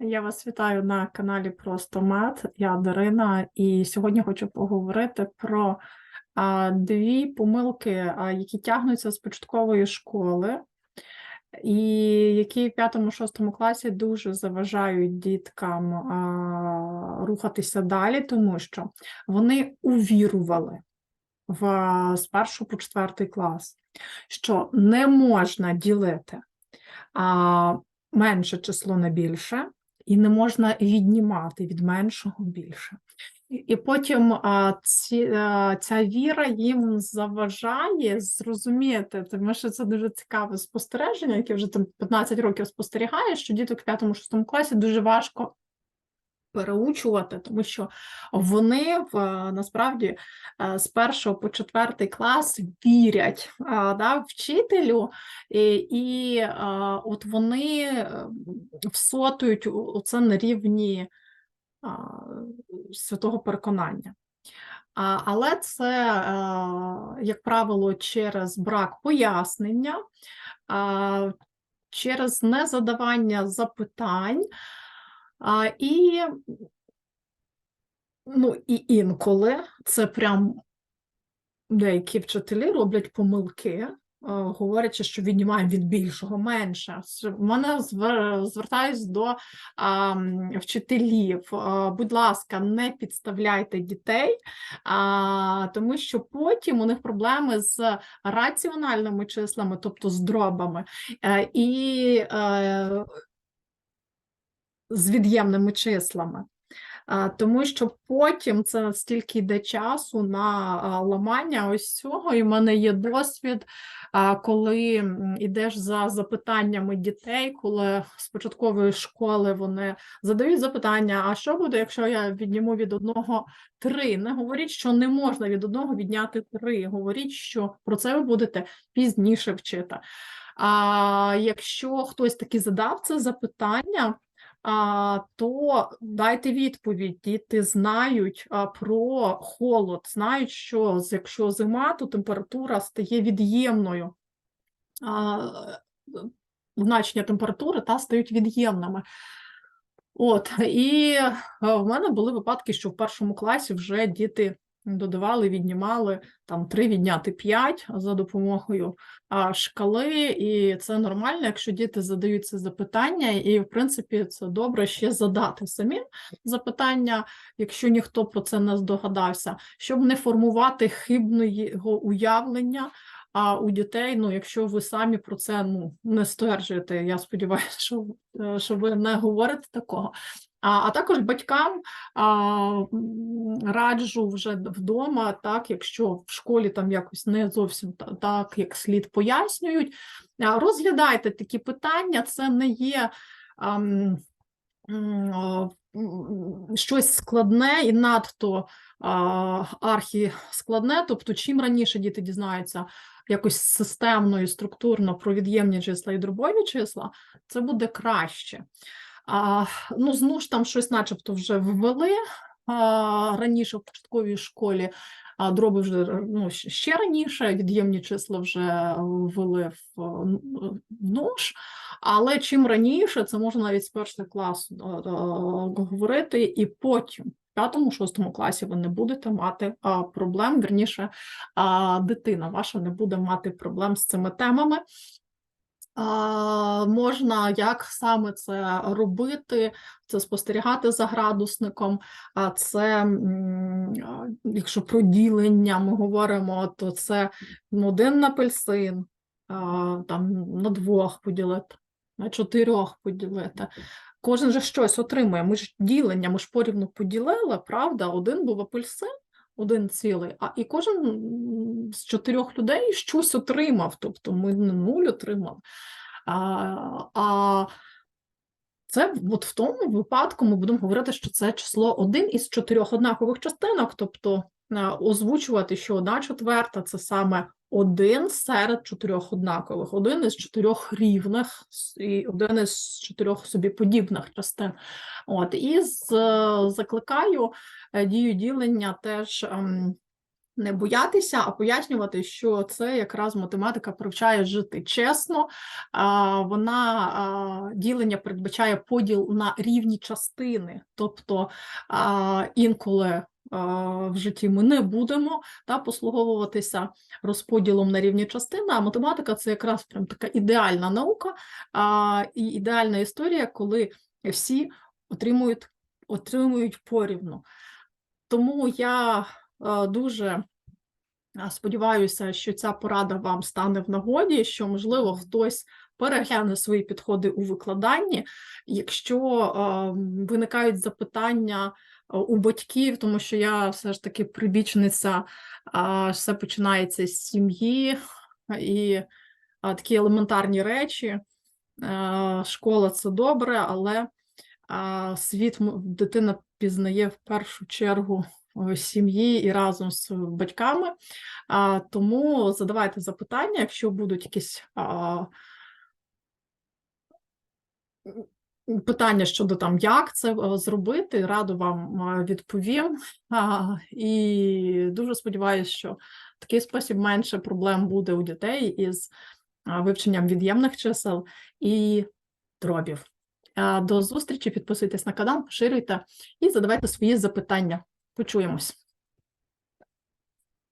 Я вас вітаю на каналі Просто Мед. Я Дарина, і сьогодні хочу поговорити про а, дві помилки, а, які тягнуться з початкової школи, і які в п'ятому-шостому класі дуже заважають діткам а, рухатися далі, тому що вони увірували в з першого по четвертий клас, що не можна ділити а, менше число на більше, і не можна віднімати від меншого більше. І- потім ці, ця віра їм заважає зрозуміти, тому що це дуже цікаве спостереження, яке вже там 15 років спостерігає, що діток в 5-6 класі дуже важко переучувати, тому що вони в насправді е, з першого по четвертий клас вірять да, вчителю, і, і от вони е, всотують це на рівні святого переконання. Але це, е, як правило, через брак пояснення, через незадавання запитань. А, і, ну, і інколи це прям деякі вчителі роблять помилки, говорячи, що віднімаємо від більшого менше. В мене звер- звертаюсь до а, вчителів. А, Будь ласка, не підставляйте дітей, а, тому що потім у них проблеми з раціональними числами, тобто з дробами, е, і е, з від'ємними числами. Тому що потім це стільки йде часу на ламання ось цього, і в мене є досвід, коли м, ідеш за запитаннями дітей, коли з початкової школи вони задають запитання: а що буде, якщо я відніму від одного три? Не говоріть, що не можна від одного відняти три. Говоріть, що про це ви будете пізніше вчити. А якщо хтось таки задав це запитання, то дайте відповідь. Діти знають про холод, знають, що якщо зима, то температура стає від'ємною. Значення температури та стають від'ємними. От, і в мене були випадки, що в першому класі вже діти додавали, віднімали там 3 відняти 5 за допомогою шкали, і це нормально, якщо діти задають це запитання, і в принципі це добре ще задати самим запитання, якщо ніхто про це не здогадався, щоб не формувати хибного уявлення. А у дітей, ну, якщо ви самі про це ну, не стверджуєте, я сподіваюся, що, е, що ви не говорите такого. А, також батькам раджу вже вдома, так, якщо в школі там якось не зовсім так, як слід пояснюють, розглядайте такі питання, це не є. Щось складне і надто архіскладне, тобто чим раніше діти дізнаються якось системно і структурно про від'ємні числа і дробові числа, це буде краще. А, ну, знову ж там щось начебто вже ввели а, раніше в початковій школі, а дроби вже ну, ще раніше, від'ємні числа вже ввели в, в нож, але чим раніше, це можна навіть з першого класу а, а, говорити, і потім в п'ятому-шостому класі ви не будете мати а, проблем, вірніше, а, дитина ваша не буде мати проблем з цими темами. А, можна як саме це робити, це спостерігати за градусником, а це, якщо про ділення ми говоримо, то це ну, один апельсин, там на двох поділити, на чотирьох поділити. Кожен же щось отримує. Ми ж ділення, ми ж порівну поділили, правда? Один був апельсин, один цілий, а і кожен з чотирьох людей щось отримав. Тобто ми не нуль отримали. А, це от в тому випадку ми будемо говорити, що це число один із чотирьох однакових частинок, тобто е, озвучувати, що одна четверта це саме один серед чотирьох однакових, один із чотирьох рівних і один із чотирьох собі подібних частин. От і з, закликаю е, дію ділення теж. Не боятися, а пояснювати, що це якраз математика привчає жити чесно. Вона ділення передбачає поділ на рівні частини, тобто інколи в житті ми не будемо та послуговуватися розподілом на рівні частини, а математика це якраз прям така ідеальна наука а, і ідеальна історія, коли всі отримують, отримують порівну. Тому я дуже е, сподіваюся, що ця порада вам стане в нагоді, що, можливо, хтось перегляне свої підходи у викладанні. Якщо е, виникають запитання е, у батьків, тому що я все ж таки прибічниця, а, все починається з сім'ї і а, такі елементарні речі. Е, Школа це добре, але а, світ дитина пізнає в першу чергу сім'ї і разом з батьками. А, Тому задавайте запитання, якщо будуть якісь а, питання щодо там, як це зробити, радо вам відповім. А, І дуже сподіваюся, що в такий спосіб менше проблем буде у дітей із вивченням від'ємних чисел і дробів. До зустрічі, підписуйтесь на канал, поширюйте і задавайте свої запитання. Почуємось.